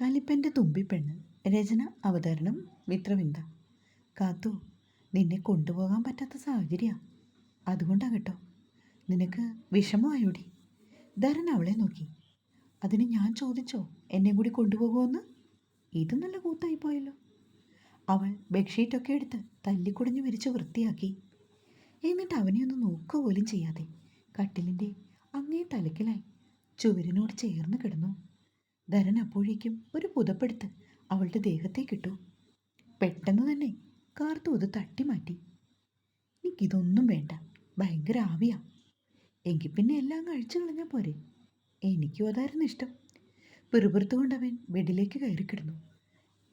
കലിപ്പന്റെ തുമ്പിപ്പെണ്ണ് രചന അവതരണം മിത്രവിന്ദ. കാത്തു നിന്നെ കൊണ്ടുപോകാൻ പറ്റാത്ത സാഹചര്യ. അതുകൊണ്ടാ കേട്ടോ നിനക്ക് വിഷമമായോടി? ധരൻ അവളെ നോക്കി. അതിന് ഞാൻ ചോദിച്ചോ എന്നെ കൂടി കൊണ്ടുപോകുമെന്ന്? ഇത് നല്ല കൂത്തായി പോയല്ലോ. അവൾ ബെഡ്ഷീറ്റൊക്കെ എടുത്ത് തല്ലിക്കുടഞ്ഞു വിരിച്ച് വൃത്തിയാക്കി. എന്നിട്ട് അവനെ ഒന്ന് നോക്കുക പോലും ചെയ്യാതെ കട്ടിലിന്റെ അങ്ങേ തലക്കിലായി ചുവരിനോട് ചേർന്ന് കിടന്നു. ധരൻ അപ്പോഴേക്കും ഒരു പുതപ്പെടുത്ത് അവളുടെ ദേഹത്തേക്കിട്ടു പെട്ടെന്ന് തന്നെ കാർത്തു അത് തട്ടി മാറ്റി. എനിക്കിതൊന്നും വേണ്ട. ഭയങ്കര ആവിയാ. എങ്കിൽ പിന്നെ എല്ലാം കഴിച്ചു കളഞ്ഞാൽ പോരെ. എനിക്കും അതായിരുന്നു ഇഷ്ടം. പിറുപിറുത്തുകൊണ്ട് അവൻ ബെഡിലേക്ക് കയറിക്കിടന്നു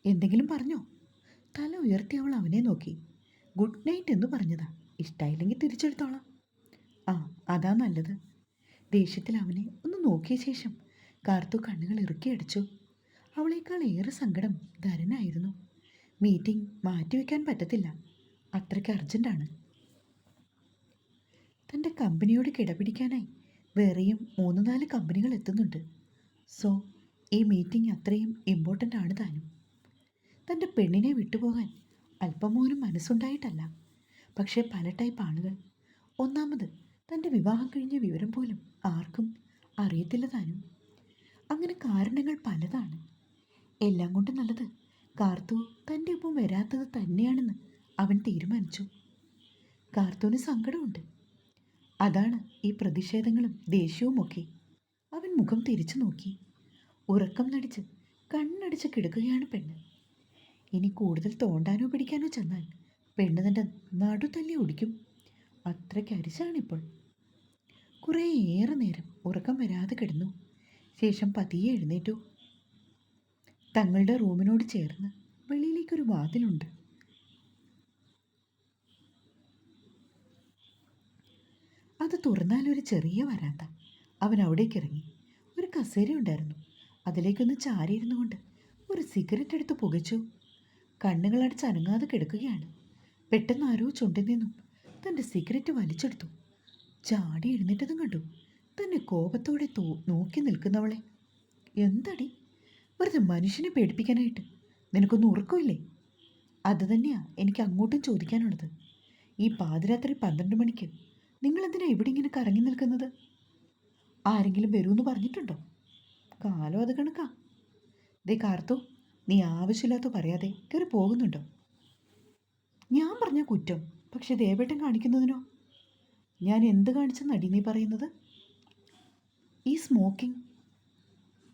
എന്തെങ്കിലും പറഞ്ഞോ? തല ഉയർത്തി അവൾ അവനെ നോക്കി. ഗുഡ് നൈറ്റ് എന്ന് പറഞ്ഞതാ. ഇഷ്ടമായില്ലെങ്കിൽ തിരിച്ചെടുത്തോളാം. ആ അതാ നല്ലത്. ദേഷ്യത്തിൽ അവനെ ഒന്ന് നോക്കിയ ശേഷം കാർത്തു കണ്ണുകൾ ഇറുക്കിയടിച്ചു അവളേക്കാൾ ഏറെ സങ്കടം ധരനായിരുന്നു. മീറ്റിംഗ് മാറ്റിവെക്കാൻ പറ്റത്തില്ല. അത്രയ്ക്ക് അർജന്റാണ് തന്റെ കമ്പനിയോട് കിടപിടിക്കാനായി വേറെയും മൂന്ന് നാല് കമ്പനികൾ എത്തുന്നുണ്ട്. സോ ഈ മീറ്റിംഗ് അത്രയും ഇമ്പോർട്ടന്റ് ആണ് താനും. തന്റെ പെണ്ണിനെ വിട്ടുപോകാൻ അല്പം പോലും മനസ്സുണ്ടായിട്ടല്ല. പക്ഷേ പല ടൈപ്പ് ആളുകൾ. ഒന്നാമത് തന്റെ വിവാഹം കഴിഞ്ഞ വിവരം പോലും ആർക്കും അറിയത്തില്ല താനും. അങ്ങനെ കാരണങ്ങൾ പലതാണ്. എല്ലാം കൊണ്ടും നല്ലത് കാർത്തു തന്റെ ഒപ്പം വരാത്തത് തന്നെയാണെന്ന് അവൻ തീരുമാനിച്ചു. കാർത്തുവിന് സങ്കടമുണ്ട്. അതാണ് ഈ പ്രതിഷേധങ്ങളും ദേഷ്യവുമൊക്കെ. അവൻ മുഖം തിരിച്ചു നോക്കി. ഉറക്കം നടിച്ച് കണ്ണടിച്ച് കിടക്കുകയാണ് പെണ്ണ്. ഇനി കൂടുതൽ തോണ്ടാനോ പിടിക്കാനോ ചെന്നാൽ പെണ്ണ് തന്റെ നടുതല്ലി ഒടിക്കും അത്രയ്ക്ക് അരിച്ചാണിപ്പോൾ കുറേ ഏറെ നേരം ഉറക്കം വരാതെ കിടന്നു. ശേഷം പതിയെ എഴുന്നേറ്റു. തങ്ങളുടെ റൂമിനോട് ചേർന്ന് വെളിയിലേക്കൊരു വാതിലുണ്ട്. അത് തുറന്നാൽ ഒരു ചെറിയ വരാന്ത. അവൻ അവിടേക്ക് ഇറങ്ങി. ഒരു കസേര ഉണ്ടായിരുന്നു. അതിലേക്കൊന്ന് ചാരിയിരുന്നു കൊണ്ട് ഒരു സിഗരറ്റ് എടുത്ത് പുകച്ചു. കണ്ണുകൾ അടച്ച് അനങ്ങാതെ കിടക്കുകയാണ്. പെട്ടെന്ന് ആരോ ചുണ്ടിൽ നിന്നും തന്റെ സിഗരറ്റ് വലിച്ചെടുത്തു. ചാടി എഴുന്നേറ്റതും കണ്ടു. തന്നെ കോപത്തോടെ തോ നോക്കി നിൽക്കുന്നവളെ. എന്തടി? വെറുതെ മനുഷ്യനെ പേടിപ്പിക്കാനായിട്ട്. നിനക്കൊന്നും ഉറക്കമില്ലേ? അത് തന്നെയാ എനിക്ക് അങ്ങോട്ടും ചോദിക്കാനുള്ളത്. ഈ പാതിരാത്രി പന്ത്രണ്ട് മണിക്ക് നിങ്ങൾ എന്തിനാ ഇവിടെ ഇങ്ങനെ കറങ്ങി നിൽക്കുന്നത്? ആരെങ്കിലും വരുമെന്ന് പറഞ്ഞിട്ടുണ്ടോ? കാലം അത് കണക്കാ. ദേ കാർത്തു നീ ആവശ്യമില്ലാത്ത പറയാതെ കയറി പോകുന്നുണ്ടോ? ഞാൻ പറഞ്ഞ കുറ്റം പക്ഷെ ദേവേട്ടൻ കാണിക്കുന്നതിനോ? ഞാൻ എന്ത് കാണിച്ചെന്നടി നീ പറയുന്നത്? ഈ സ്മോക്കിംഗ്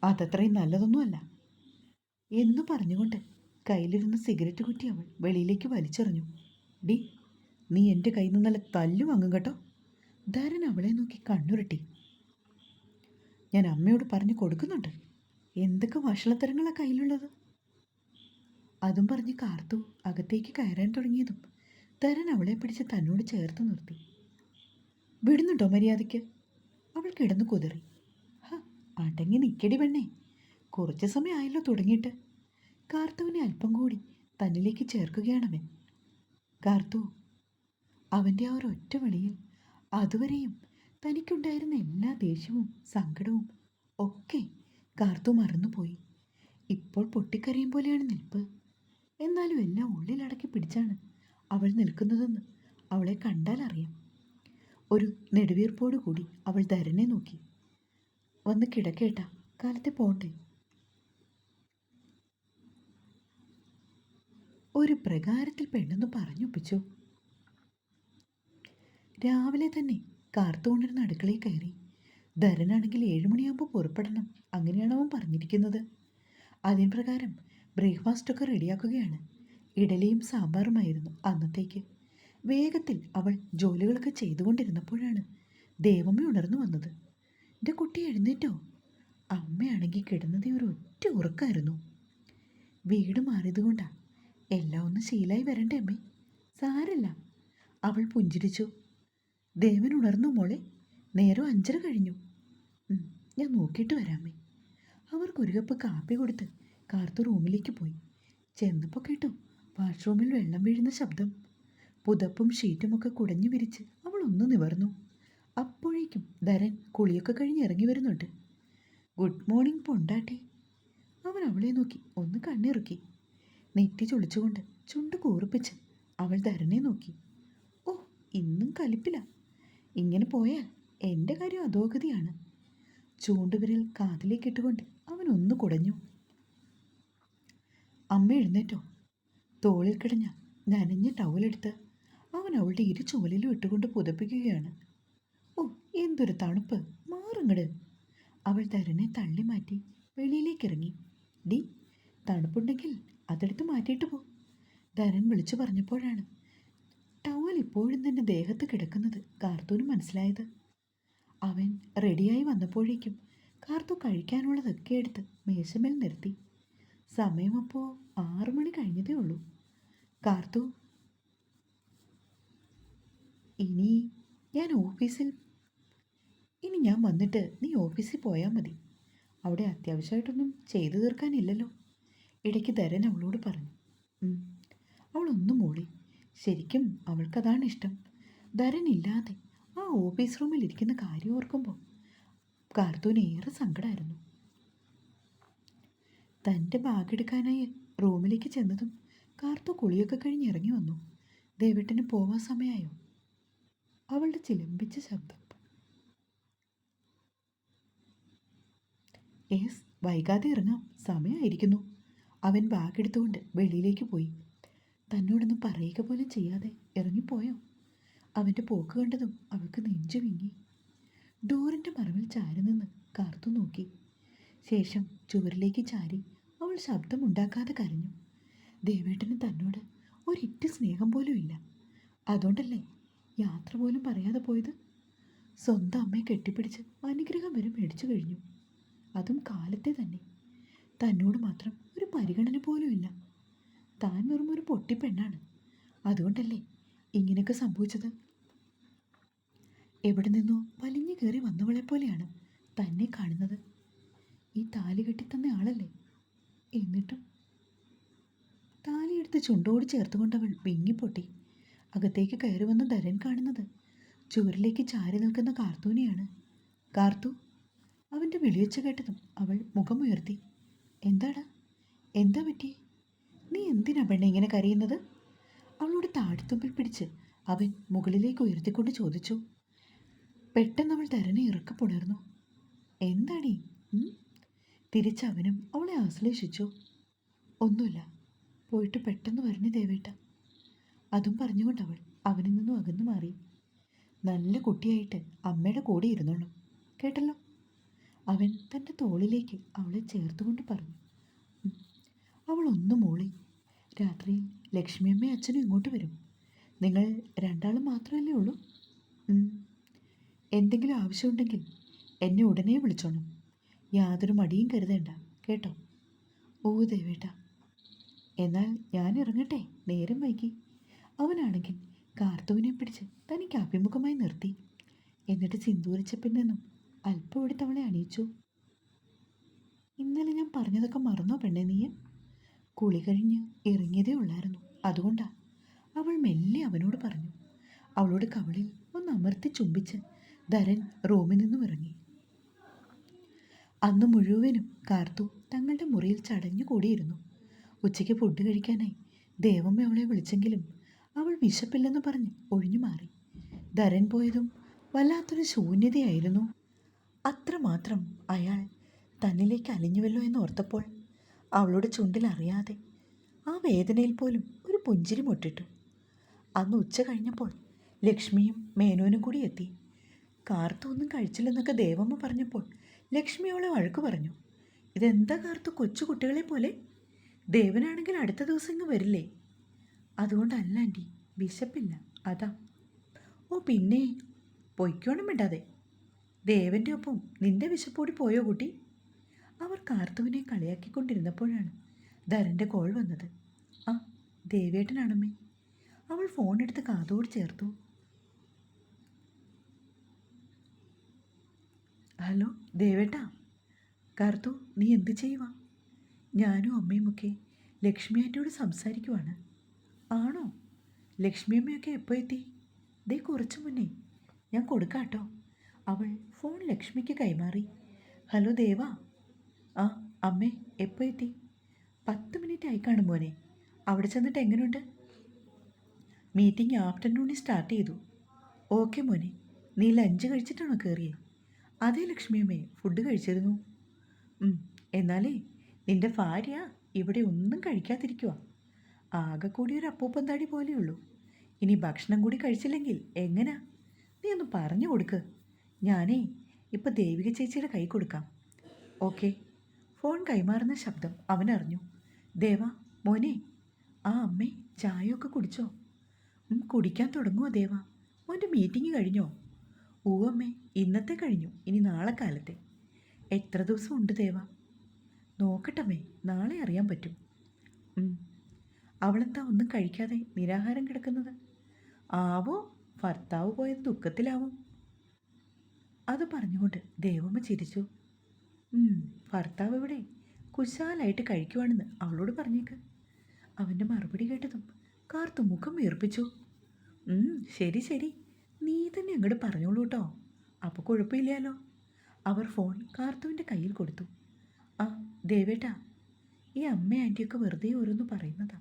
അതത്രയും നല്ലതൊന്നുമല്ല. എന്ന് പറഞ്ഞുകൊണ്ട് കയ്യിലിരുന്ന സിഗരറ്റ് കുറ്റി അവൾ വെളിയിലേക്ക് വലിച്ചെറിഞ്ഞു. ഡി നീ എന്റെ കയ്യിൽ നിന്ന് നല്ല തല്ലു വാങ്ങും കേട്ടോ. ധരൻ അവളെ നോക്കി കണ്ണുരുട്ടി. ഞാൻ അമ്മയോട് പറഞ്ഞു കൊടുക്കുന്നുണ്ട്. എന്തൊക്കെ വഷളത്തരങ്ങളാണ് കയ്യിലുള്ളത്? അതും പറഞ്ഞ് കാർത്തു അകത്തേക്ക് കയറാൻ തുടങ്ങിയതും ധരൻ അവളെ പിടിച്ച് തന്നോട് ചേർത്ത് നിർത്തി. വിടുന്നുണ്ടോ മര്യാദയ്ക്ക്? അവൾ കിടന്നു കുതിറി. അടങ്ങി നിൽക്കടി പെണ്ണേ. കുറച്ച് സമയമായല്ലോ തുടങ്ങിയിട്ട്. കാർത്തുവിനെ അല്പം കൂടി തന്നിലേക്ക് ചേർക്കുകയാണവൻ. കാർത്തു അവന്റെ ആ ഒരു ഒറ്റ വിളിയിൽ അതുവരെയും തനിക്കുണ്ടായിരുന്ന എല്ലാ ദേഷ്യവും സങ്കടവും ഒക്കെ കാർത്തു മറന്നുപോയി. ഇപ്പോൾ പൊട്ടിക്കരയും പോലെയാണ് നിൽപ്പ്. എന്നാലും എല്ലാം ഉള്ളിലടക്കി പിടിച്ചാണ് അവൾ നിൽക്കുന്നതെന്ന് അവളെ കണ്ടാൽ അറിയാം ഒരു നെടുവീർപ്പോടു കൂടി അവൾ ധരനെ നോക്കി. വന്ന് കിടക്കേട്ട. കാലത്തെ പോണ്ടേ ഒരു പ്രകാരത്തിൽ പെണ്ണെന്ന് പറഞ്ഞൊപ്പിച്ചു. രാവിലെ തന്നെ കാർത്തുകൊണ്ടിരുന്ന അടുക്കളയിൽ കയറി. ധരനാണെങ്കിൽ ഏഴുമണിയാകുമ്പോൾ പുറപ്പെടണം. അങ്ങനെയാണ് അവൻ പറഞ്ഞിരിക്കുന്നത്. അതിന് പ്രകാരം ബ്രേക്ക്ഫാസ്റ്റൊക്കെ റെഡിയാക്കുകയാണ്. ഇഡലിയും സാമ്പാറുമായിരുന്നു അന്നത്തേക്ക്. വേഗത്തിൽ അവൾ ജോലികളൊക്കെ ചെയ്തുകൊണ്ടിരുന്നപ്പോഴാണ് ദേവമ്മ ഉണർന്നു വന്നത്. എന്റെ കുട്ടി എഴുന്നേറ്റോ? അമ്മയാണെങ്കിൽ കിടന്നത് ഒരു ഒറ്റ ഉറക്കമായിരുന്നു വീട് മാറിയതുകൊണ്ടാണ് എല്ലാം ഒന്ന് ശീലായി വരണ്ടേ അമ്മേ? സാരല്ല. അവൾ പുഞ്ചിരിച്ചു. ദേവൻ ഉണർന്നു മോളെ നേരം അഞ്ചര കഴിഞ്ഞു. ഞാൻ നോക്കിയിട്ട് വരാമേ അവർക്ക് ഒരു കപ്പ് കാപ്പി കൊടുത്ത് കാർത്തു റൂമിലേക്ക് പോയി. ചെന്നപ്പോൾ കേട്ടു വാഷ്റൂമിൽ വെള്ളം വീഴുന്ന ശബ്ദം. പുതപ്പും ഷീറ്റുമൊക്കെ കുടഞ്ഞു വിരിച്ച് അവൾ ഒന്ന് നിവർന്നു. അപ്പോഴേക്കും ധരൻ കുളിയൊക്കെ കഴിഞ്ഞ് ഇറങ്ങി വരുന്നുണ്ട്. ഗുഡ് മോർണിംഗ് പൊണ്ടാട്ടി. അവൻ അവളെ നോക്കി ഒന്ന് കണ്ണിറുക്കി. നെറ്റി ചൊളിച്ചുകൊണ്ട് ചുണ്ട് കൂർപ്പിച്ച് അവൾ ധരനെ നോക്കി. ഓ ഇന്നും കലിപ്പില്ല ഇങ്ങനെ പോയാൽ എന്റെ കാര്യം അധോഗതിയാണ്. ചൂണ്ടുവിരൽ കാതിലേക്ക് ഇട്ടുകൊണ്ട് അവൻ ഒന്ന് കുടഞ്ഞു. അമ്മ എഴുന്നേറ്റോ. തോളിൽ കിടഞ്ഞ നനഞ്ഞ ടവലെടുത്ത് അവൻ അവളുടെ ഇരു ചുമലിലും ഇട്ടുകൊണ്ട് പുതപ്പിക്കുകയാണ്. എന്തൊരു തണുപ്പ്. മാറുങ്ങട്. അവൾ തരനെ തള്ളി മാറ്റി വെളിയിലേക്ക് ഇറങ്ങി ഡി തണുപ്പുണ്ടെങ്കിൽ അതെടുത്ത് മാറ്റിയിട്ട് പോ ധരൻ വിളിച്ചു പറഞ്ഞപ്പോഴാണ് ടവൽ ഇപ്പോഴും തന്നെ ദേഹത്ത് കിടക്കുന്നത് കാർത്തൂന് മനസ്സിലായത്. അവൻ റെഡിയായി വന്നപ്പോഴേക്കും കാർത്തു കഴിക്കാനുള്ളതൊക്കെ എടുത്ത് മേശമേൽ നിർത്തി. സമയം അപ്പോൾ ആറു മണി കഴിഞ്ഞതേ ഉള്ളൂ. കാർത്തു ഇനി ഞാൻ ഓഫീസിൽ ഇനി ഞാൻ വന്നിട്ട് നീ ഓഫീസിൽ പോയാൽ മതി. അവിടെ അത്യാവശ്യമായിട്ടൊന്നും ചെയ്തു തീർക്കാനില്ലല്ലോ. ഇടയ്ക്ക് ധരൻ അവളോട് പറഞ്ഞു. അവളൊന്നും മൂളി. ശരിക്കും അവൾക്കതാണ് ഇഷ്ടം. ധരൻ ഇല്ലാതെ ആ ഓഫീസ് റൂമിൽ ഇരിക്കുന്ന കാര്യം ഓർക്കുമ്പോൾ കാർത്തൂന് ഏറെ സങ്കടമായിരുന്നു തന്റെ ബാഗെടുക്കാനായി റൂമിലേക്ക് ചെന്നതും കാർത്തു കുളിയൊക്കെ കഴിഞ്ഞ് ഇറങ്ങി വന്നു. ദേവേട്ടന് പോവാൻ സമയമായോ അവളുടെ ചിലമ്പിച്ച ശബ്ദം. ഏസ് വൈകാതെ ഇറങ്ങാം. സമയമായിരിക്കുന്നു അവൻ ബാഗെടുത്തുകൊണ്ട് വെളിയിലേക്ക് പോയി. തന്നോടൊന്നും പറയുക പോലും ചെയ്യാതെ ഇറങ്ങിപ്പോയോ? അവന്റെ പോക്ക് കണ്ടതും അവൾക്ക് നെഞ്ചു വിങ്ങി. ഡോറിന്റെ മറവിൽ ചാരി നിന്ന് കാർത്തു നോക്കി. ശേഷം ചുവരിലേക്ക് ചാരി അവൾ ശബ്ദമുണ്ടാക്കാതെ കരഞ്ഞു. ദേവേട്ടന് തന്നോട് ഒരിറ്റ് സ്നേഹം പോലും ഇല്ല. അതുകൊണ്ടല്ലേ യാത്ര പോലും പറയാതെ പോയത്? സ്വന്തം അമ്മയെ കെട്ടിപ്പിടിച്ച് അനുഗ്രഹം വരെ മേടിച്ചു കഴിഞ്ഞു. അതും കാലത്തെ തന്നെ. തന്നോട് മാത്രം ഒരു പരിഗണന പോലും ഇല്ല. താൻ വെറും ഒരു പൊട്ടിപ്പെണ്ണാണ് അതുകൊണ്ടല്ലേ ഇങ്ങനെയൊക്കെ സംഭവിച്ചത്? എവിടെ നിന്നോ വലിഞ്ഞു കയറി വന്നവളെ പോലെയാണ് തന്നെ കാണുന്നത്. ഈ താലി കെട്ടിത്തന്ന ആളല്ലേ? എന്നിട്ടും താലിയെടുത്ത് ചുണ്ടോട് ചേർത്തുകൊണ്ടവൾ വിങ്ങിപ്പൊട്ടി അകത്തേക്ക് കയറി വന്ന ധരൻ കാണുന്നത് ചുവരിലേക്ക് ചാരി നിൽക്കുന്ന കാർത്തൂനെയാണ്. കാർത്തു അവന്റെ വിളിയൊച്ച കേട്ടതും അവൾ മുഖമുയർത്തി. എന്താണ് എന്താ പറ്റി? നീ എന്തിനാ പെണ്ണെ ഇങ്ങനെ കരയുന്നത്? അവളോട് താടിത്തുമ്പിൽ പിടിച്ച് അവൻ മുകളിലേക്ക് ഉയർത്തിക്കൊണ്ട് ചോദിച്ചു. പെട്ടെന്ന് അവൾ തരനെ ഇറക്കപ്പുണർന്നു എന്താടി? തിരിച്ച് അവനും അവളെ ആശ്ലേഷിച്ചു. ഒന്നുമില്ല. പോയിട്ട് പെട്ടെന്ന് വരണേ ദേവേട്ട. അതും പറഞ്ഞുകൊണ്ട് അവൾ അവനിൽ നിന്നും അകന്നു മാറി. നല്ല കുട്ടിയായിട്ട് അമ്മയുടെ കൂടെ ഇരുന്നോളും. കേട്ടല്ലോ? അവൻ തന്റെ തോളിലേക്ക് അവളെ ചേർത്തുകൊണ്ട് പറഞ്ഞു അവൾ ഒന്നും മോളി. രാത്രി ലക്ഷ്മിയമ്മയും അച്ഛനും ഇങ്ങോട്ട് വരും. നിങ്ങൾ രണ്ടാളും മാത്രമല്ലേ ഉള്ളൂ. എന്തെങ്കിലും ആവശ്യമുണ്ടെങ്കിൽ എന്നെ ഉടനെ വിളിച്ചോണം. യാതൊരു മടിയും കരുതേണ്ട കേട്ടോ? ഓ ദേവേട്ട. എന്നാൽ ഞാൻ ഇറങ്ങട്ടെ നേരം വൈകി. അവനാണെങ്കിൽ കാർത്തുവിനെ പിടിച്ച് തനിക്ക് അഭിമുഖമായി നിർത്തി. എന്നിട്ട് സിന്ദൂരിച്ചപ്പിൽ നിന്നും അല്പം എടുത്ത് അവളെ അണിയിച്ചു. ഇന്നലെ ഞാൻ പറഞ്ഞതൊക്കെ മറന്നോ പെണ്ണെ നീ? കുളി കഴിഞ്ഞ് ഇറങ്ങിയതേ ഉള്ളായിരുന്നു. അതുകൊണ്ടാ അവൾ മെല്ലെ അവനോട് പറഞ്ഞു. അവളോട് കവളിൽ ഒന്ന് അമർത്തി ചുംബിച്ച് ധരൻ റൂമിൽ നിന്നും ഇറങ്ങി. അന്ന് മുഴുവനും കാർത്തു തങ്ങളുടെ മുറിയിൽ ചടഞ്ഞു കൂടിയിരുന്നു. ഉച്ചയ്ക്ക് ഫുഡ് കഴിക്കാനായി ദേവമ്മ അവളെ വിളിച്ചെങ്കിലും അവൾ വിശപ്പില്ലെന്ന് പറഞ്ഞ് ഒഴിഞ്ഞു മാറി. ധരൻ പോയതും വല്ലാത്തൊരു ശൂന്യതയായിരുന്നു. അത്രമാത്രം അയാൾ തന്നിലേക്ക് അലിഞ്ഞുവല്ലോ എന്ന് ഓർത്തപ്പോൾ അവളുടെ ചുണ്ടിൽ അറിയാതെ ആ വേദനയിൽ പോലും ഒരു പുഞ്ചിരി മുട്ടിട്ടു. അന്ന് ഉച്ച കഴിഞ്ഞപ്പോൾ ലക്ഷ്മിയും മേനോനും കൂടി എത്തി. കാർത്തു ഒന്നും കഴിച്ചില്ലെന്നൊക്കെ ദേവമ്മ പറഞ്ഞപ്പോൾ ലക്ഷ്മി അവളെ വഴക്ക് പറഞ്ഞു. ഇതെന്താ കാർത്തു കൊച്ചു കുട്ടികളെ പോലെ? ദേവനാണെങ്കിൽ അടുത്ത ദിവസം ഇങ്ങ് വരില്ലേ? അതുകൊണ്ടല്ല ആന്റി വിശപ്പില്ല അതാ. ഓ പിന്നെ പൊയ്ക്കോണം വിടാതെ ദേവന്റെ ഒപ്പം നിന്റെ വിശപ്പോടി പോയോ കുട്ടി? അവർ കാർത്തുവിനെ കളിയാക്കിക്കൊണ്ടിരുന്നപ്പോഴാണ് ധരന്റെ കോൾ വന്നത്. ആ ദേവേട്ടനാണമ്മേ. അവൾ ഫോൺ എടുത്ത് കാതോട് ചേർത്തു. ഹലോ ദേവേട്ടാ. കാർത്തു നീ എന്ത് ചെയ്യുവാ? ഞാനും അമ്മയുമൊക്കെ ലക്ഷ്മി ആന്റിയോട് സംസാരിക്കുവാണ്. ആണോ? ലക്ഷ്മി അമ്മയൊക്കെ എപ്പോൾ എത്തി? ദേ കുറച്ച് മുന്നേ. ഞാൻ കൊടുക്കാട്ടോ. അവൾ ഫോൺ ലക്ഷ്മിക്ക് കൈമാറി. ഹലോ ദേവ. ആ അമ്മേ എപ്പോൾ എത്തി? പത്ത് മിനിറ്റ് ആയി കാണും മോനെ. അവിടെ ചെന്നിട്ട് എങ്ങനെയുണ്ട് മീറ്റിംഗ് ആഫ്റ്റർനൂണിൽ സ്റ്റാർട്ട് ചെയ്തു. ഓക്കെ മോനെ. നീ ലഞ്ച് കഴിച്ചിട്ടാണോ കയറിയേ അതേ ലക്ഷ്മിയമ്മേ ഫുഡ് കഴിച്ചിരുന്നു. എന്നാലേ നിന്റെ ഭാര്യ ഇവിടെ ഒന്നും കഴിക്കാതിരിക്കുക ആകെ കൂടി ഒരു അപ്പൂപ്പൻ താടി പോലെയുള്ളൂ. ഇനി ഭക്ഷണം കൂടി കഴിച്ചില്ലെങ്കിൽ എങ്ങനാ? നീ ഒന്ന് പറഞ്ഞു കൊടുക്ക്. ഞാനേ ഇപ്പോൾ ദേവിക ചേച്ചിയുടെ കൈ കൊടുക്കാം. ഓക്കെ. ഫോൺ കൈമാറുന്ന ശബ്ദം അവനറിഞ്ഞു. ദേവ മോനെ. ആ അമ്മേ ചായയൊക്കെ കുടിച്ചോ? കുടിക്കാൻ തുടങ്ങുമോ ദേവ? മോന്റെ മീറ്റിംഗ് കഴിഞ്ഞോ? ഊവമ്മേ ഇന്നത്തെ കഴിഞ്ഞു. ഇനി നാളെ കാലത്തെ. എത്ര ദിവസം ഉണ്ട് ദേവ? നോക്കട്ടമ്മേ നാളെ അറിയാൻ പറ്റും. അവളെന്താ ഒന്നും കഴിക്കാതെ നിരാഹാരം കിടക്കുന്നത്? ആവോ ഭർത്താവ് പോയത് ദുഃഖത്തിലാവും. അത് പറഞ്ഞുകൊണ്ട് ദേവമ്മ ചിരിച്ചു. ഭർത്താവ് ഇവിടെ കുശാലായിട്ട് കഴിക്കുവാണെന്ന് അവളോട് പറഞ്ഞേക്ക്. അവന്റെ മറുപടി കേട്ടതും കാർത്തു മുഖം വീർപ്പിച്ചു. ശരി ശരി. നീ തന്നെ അങ്ങോട്ട് പറഞ്ഞോളൂ കേട്ടോ. അപ്പോൾ കുഴപ്പമില്ലല്ലോ. അവർ ഫോൺ കാർത്തുവിന്റെ കയ്യിൽ കൊടുത്തു. ആ ദേവേട്ടാ ഈ അമ്മ ആന്റിയൊക്കെ വെറുതെ ഓരോന്ന് പറയുന്നതാ.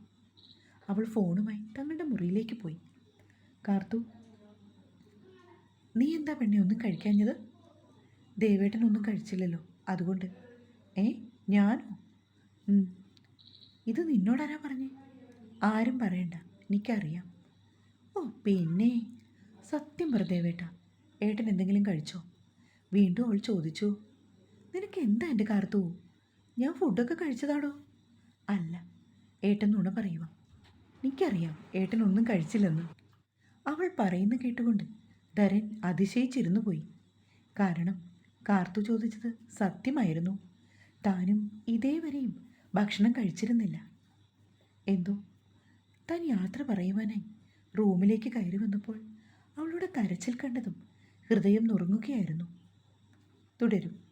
അവൾ ഫോണുമായി തങ്ങളുടെ മുറിയിലേക്ക് പോയി. കാർത്തു നീ എന്താ പെണ്ണി ഒന്നും കഴിക്കാഞ്ഞത്? ദേവേട്ടൻ ഒന്നും കഴിച്ചില്ലല്ലോ. അതുകൊണ്ട്. ഏ? ഞാനോ. ഇത് നിന്നോടാരാ പറഞ്ഞേ? ആരും പറയണ്ട. എനിക്കറിയാം. ഓ പിന്നെ. സത്യം പറ ദേവേട്ട. ഏട്ടൻ എന്തെങ്കിലും കഴിച്ചോ? വീണ്ടും അവൾ ചോദിച്ചു. നിനക്ക് എന്താ എന്റെ കാർത്തു? ഞാൻ ഫുഡൊക്കെ കഴിച്ചതാടോ? അല്ല. ഏട്ടൻ നുണ പറയുക എനിക്കറിയാം. ഏട്ടൻ ഒന്നും കഴിച്ചില്ലെന്ന്. അവൾ പറയുന്ന കേട്ടുകൊണ്ട് ധരൻ അതിശയിച്ചിരുന്നു പോയി. കാരണം കാർത്തു ചോദിച്ചത് സത്യമായിരുന്നു. താനും ഇതേവരെയും ഭക്ഷണം കഴിച്ചിരുന്നില്ല. എന്തോ? താൻ യാത്ര പറയുവാനായി റൂമിലേക്ക് കയറി വന്നപ്പോൾ അവളുടെ കരച്ചിൽ കണ്ടതും ഹൃദയം നുറുങ്ങുകയായിരുന്നു. തുടരും.